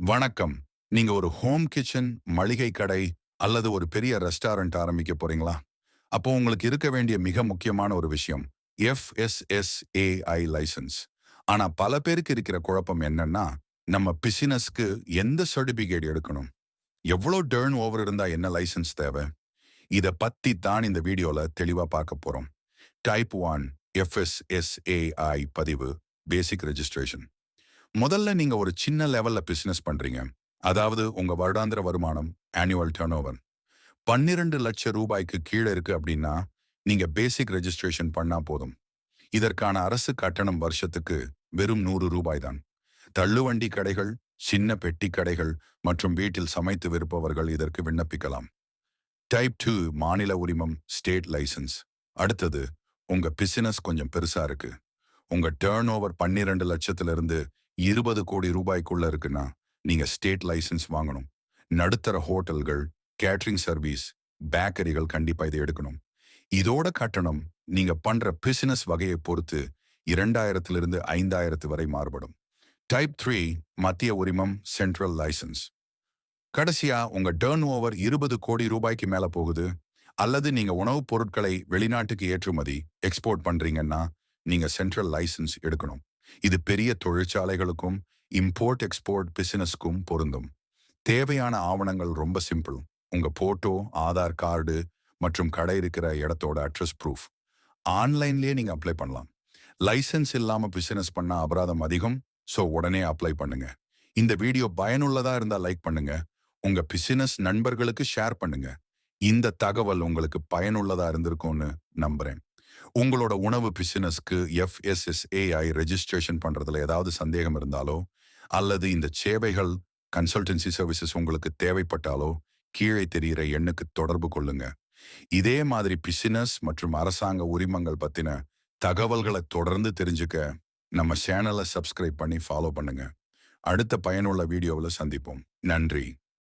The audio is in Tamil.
வணக்கம். நீங்க ஒரு ஹோம் கிச்சன் மளிகை கடை அல்லது ஒரு பெரிய ரெஸ்டாரண்ட் ஆரம்பிக்க போறீங்களா? அப்போ உங்களுக்கு இருக்க வேண்டிய மிக முக்கியமான ஒரு விஷயம் எஃப்எஸ்எஸ்ஏஐ லைசன்ஸ் ஆனா பல பேருக்கு இருக்கிற குழப்பம் என்னன்னா நம்ம பிசினஸ்க்கு எந்த சர்டிபிகேட் எடுக்கணும்? எவ்வளோ டேர்ன் ஓவர் இருந்தா என்ன லைசன்ஸ் தேவை? இத பத்தி தான் இந்த வீடியோல தெளிவா பார்க்க போறோம். டைப் ஒன் எஃப்எஸ்எஸ்ஏஐ பதிவு பேசிக் ரெஜிஸ்ட்ரேஷன் முதல்ல நீங்க ஒரு சின்ன லெவல்ல பிசினஸ் பண்றீங்க. அதாவது உங்க வருடாந்திர வருமானம் ஆனுவல் டர்ன் ஓவர் பன்னிரண்டு லட்சம் ரூபாய்க்கு கீழே இருக்கு அப்படின்னா நீங்க பேசிக் ரெஜிஸ்ட்ரேஷன் பண்ணா போதும். இதற்கான அரசு கட்டணம் வருஷத்துக்கு வெறும் நூறு ரூபாய் தான். தள்ளுவண்டி கடைகள் சின்ன பெட்டி கடைகள் மற்றும் வீட்டில் சமைத்து விற்பவர்கள் இதற்கு விண்ணப்பிக்கலாம். டைப் டூ மாநில உரிமம் ஸ்டேட் லைசன்ஸ் அடுத்தது உங்க பிசினஸ் கொஞ்சம் பெருசா இருக்கு. உங்க டேர்ன் ஓவர் பன்னிரண்டு லட்சத்துல இருந்து இருபது கோடி ரூபாய்க்குள்ள இருக்குன்னா நீங்க ஸ்டேட் லைசன்ஸ் வாங்கணும். நடுத்தர ஹோட்டல்கள் கேட்டரிங் சர்வீஸ் பேக்கரிகள் கண்டிப்பா இதை எடுக்கணும். இதோட கட்டணம் நீங்க பண்ற பிசினஸ் வகையை பொறுத்து இரண்டாயிரத்திலிருந்து ஐந்தாயிரத்து வரை மாறுபடும். டைப் த்ரீ மத்திய உரிமம் சென்ட்ரல் லைசன்ஸ் கடைசியா உங்க டேர்ன் ஓவர் இருபது கோடி ரூபாய்க்கு மேல போகுது அல்லது நீங்க உணவுப் பொருட்களை வெளிநாட்டுக்கு ஏற்றுமதி எக்ஸ்போர்ட் பண்றீங்கன்னா நீங்க சென்ட்ரல் லைசன்ஸ் எடுக்கணும். இது பெரிய தொழிற்சாலைகளுக்கும் இம்போர்ட் எக்ஸ்போர்ட் பிசினஸ்க்கும் பொருந்தும். தேவையான ஆவணங்கள் ரொம்ப சிம்பிள் உங்க போட்டோ ஆதார் கார்டு மற்றும் கடை இருக்கிற இடத்தோட அட்ரஸ் ப்ரூஃப் ஆன்லைன்லயே நீங்க அப்ளை பண்ணலாம். லைசன்ஸ் இல்லாம பிசினஸ் பண்ண அபராதம் அதிகம். ஸோ உடனே அப்ளை பண்ணுங்க. இந்த வீடியோ பயனுள்ளதா இருந்தா லைக் பண்ணுங்க. உங்க பிசினஸ் நண்பர்களுக்கு ஷேர் பண்ணுங்க. இந்த தகவல் உங்களுக்கு பயனுள்ளதா இருந்திருக்கும்னு நம்புறேன். உங்களோட உணவு பிசினஸ்க்கு எஃப்எஸ்எஸ்ஏஐ ரெஜிஸ்ட்ரேஷன் பண்றதுல ஏதாவது சந்தேகம் இருந்தாலோ அல்லது இந்த சேவைகள் கன்சல்டன்சி சர்வீசஸ் உங்களுக்கு தேவைப்பட்டாலோ கீழே தெரிகிற எண்ணுக்கு தொடர்பு கொள்ளுங்க. இதே மாதிரி பிசினஸ் மற்றும் அரசாங்க உரிமங்கள் பத்தின தகவல்களை தொடர்ந்து தெரிஞ்சுக்க நம்ம சேனலை சப்ஸ்கிரைப் பண்ணி ஃபாலோ பண்ணுங்க. அடுத்த பயனுள்ள வீடியோவில் சந்திப்போம். நன்றி.